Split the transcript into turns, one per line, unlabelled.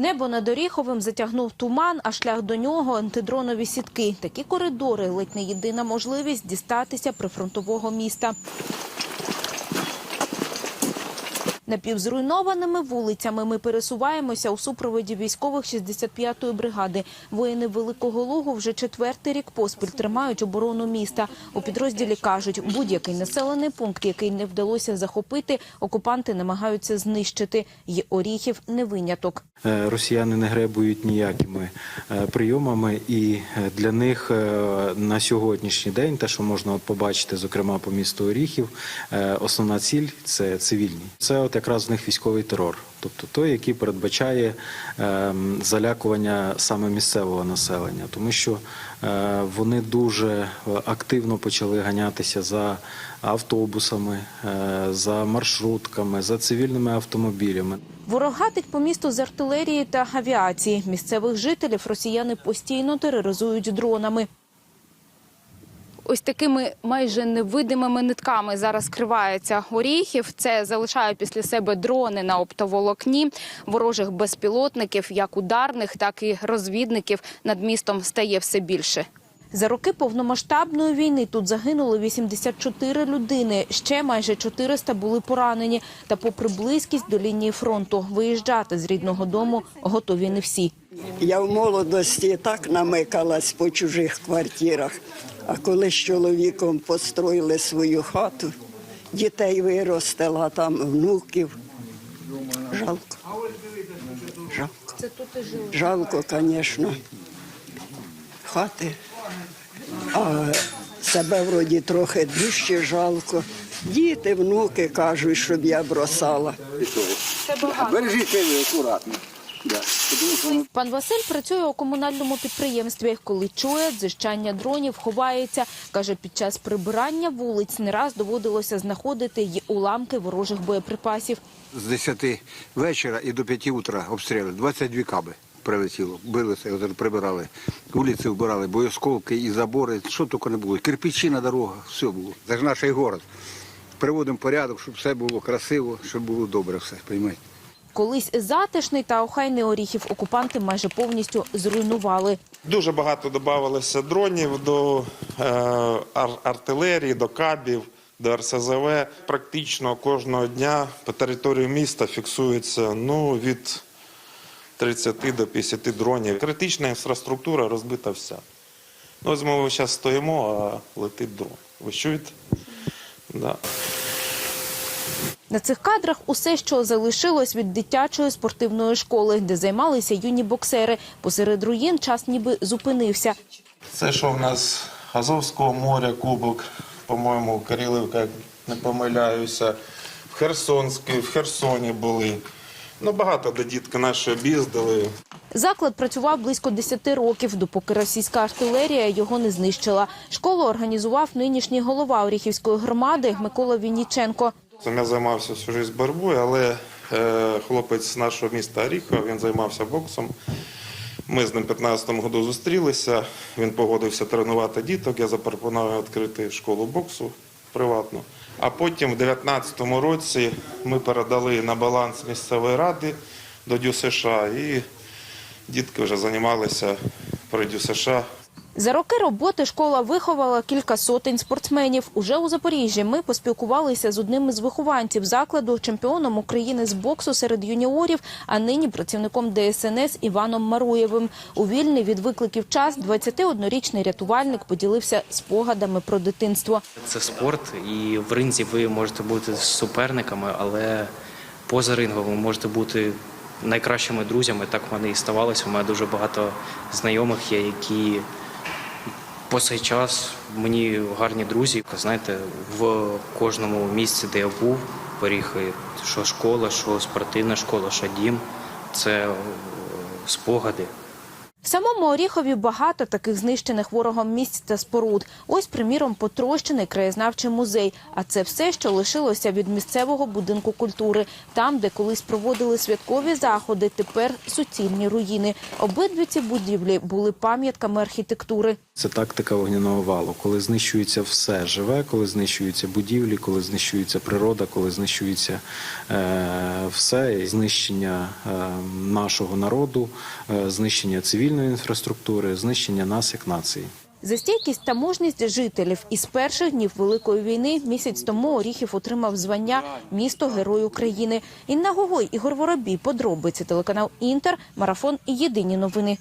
Небо над Оріховим затягнув туман, а шлях до нього антидронові сітки. Такі коридори ледь не єдина можливість дістатися прифронтового міста. Напівзруйнованими вулицями ми пересуваємося у супроводі військових 65-ї бригади. Воїни Великого Лугу вже четвертий рік поспіль тримають оборону міста. У підрозділі кажуть, будь-який населений пункт, який не вдалося захопити, окупанти намагаються знищити. І Оріхів не виняток.
Е, Росіяни не гребують ніякими е, прийомами, і е, для них на сьогоднішній день, те, що можна побачити, зокрема по місту Оріхів, основна ціль це цивільні. Це от якраз в них військовий терор, тобто той, який передбачає е, залякування саме місцевого населення, тому що е, вони дуже е, активно почали ганятися за автобусами, е, за маршрутками, за цивільними автомобілями.
Ворог гатить по місту з артилерії та авіації. Місцевих жителів росіяни постійно тероризують дронами. Ось такими майже невидимими нитками зараз кривається горіхів. Це залишає після себе дрони на оптоволокні. Ворожих безпілотників, як ударних, так і розвідників над містом стає все більше. За роки повномасштабної війни тут загинули 84 людини. Ще майже 400 були поранені. Та, попри близькість до лінії фронту, виїжджати з рідного дому готові не всі.
Я в молодості так намикалась по чужих квартирах. А коли з чоловіком построїли свою хату, дітей виростила там внуків. Жалко. Жалко. Жалко, звісно. Хати. А себе вроді трохи дужче жалко. Діти, внуки кажуть, щоб я бросала.
Бережіть себе акуратно.
Пан Василь працює у комунальному підприємстві. Коли чує дзижчання дронів, ховається. Каже, під час прибирання вулиць не раз доводилося знаходити й уламки ворожих боєприпасів.
з 10 вечора і до 5 утра обстріли. 22 каби прилетіло. Билися, прибирали. Вулиці вбирали, боєсколки і забори, що тільки не було. Кирпичі на дорогах, все було. Це ж наш город. Приводимо порядок, щоб все було красиво, щоб було добре все, розумієте?
Колись затишний та охайний оріхів окупанти майже повністю зруйнували.
Дуже багато додавалося дронів до е, ар- артилерії, до кабів, до РСЗВ. Практично кожного дня по території міста фіксується ну, від 30 до 50 дронів. Критична інфраструктура розбита вся. Ну, ось ми зараз стоїмо, а летить дрон. Ви чуєте? Да.
На цих кадрах усе, що залишилось від дитячої спортивної школи, де займалися юні боксери. Посеред руїн час ніби зупинився.
Це що в нас Азовського моря, кубок, по-моєму, Кирилівка, як не помиляюся. В Херсонській, в Херсоні були. Ну, багато де дітки наші об'їздили.
Заклад працював близько 10 років, допоки російська артилерія його не знищила. Школу організував нинішній голова Оріхівської громади Микола Вінніченко.
Я займався всю життя боротьбою, але е, хлопець з нашого міста Оріхова, він займався боксом. Ми з ним в 15-му году зустрілися. Він погодився тренувати діток. Я запропонував відкрити школу боксу приватну. А потім, в 19-му році, ми передали на баланс місцевої ради до ДЮСШ, і дітки вже займалися при ДЮСШ.
За роки роботи школа виховала кілька сотень спортсменів. Уже у Запоріжжі ми поспілкувалися з одним із вихованців закладу, чемпіоном України з боксу серед юніорів, а нині працівником ДСНС Іваном Маруєвим. У вільний від викликів час 21-річний рятувальник поділився спогадами про дитинство.
Це спорт, і в ринзі ви можете бути суперниками, але поза рингом ви можете бути найкращими друзями. Так в мене і ставалося. У мене дуже багато знайомих є, які по цей час мені гарні друзі. Знаєте, в кожному місці, де я був, поріхи, що школа, що спортивна школа, що дім, це е, спогади.
В самому Оріхові багато таких знищених ворогом місць та споруд. Ось, приміром, потрощений краєзнавчий музей. А це все, що лишилося від місцевого будинку культури. Там, де колись проводили святкові заходи, тепер суцільні руїни. Обидві ці будівлі були пам'ятками архітектури.
Це тактика вогняного валу, коли знищується все живе, коли знищуються будівлі, коли знищується природа, коли знищується е, все, знищення е, нашого народу, е, знищення цивільної інфраструктури, знищення нас як нації.
За стійкість та мужність жителів із перших днів Великої війни місяць тому Оріхів отримав звання «Місто Герой України». Інна Гогой, Ігор Воробій, подробиці, телеканал «Інтер», Марафон і Єдині новини.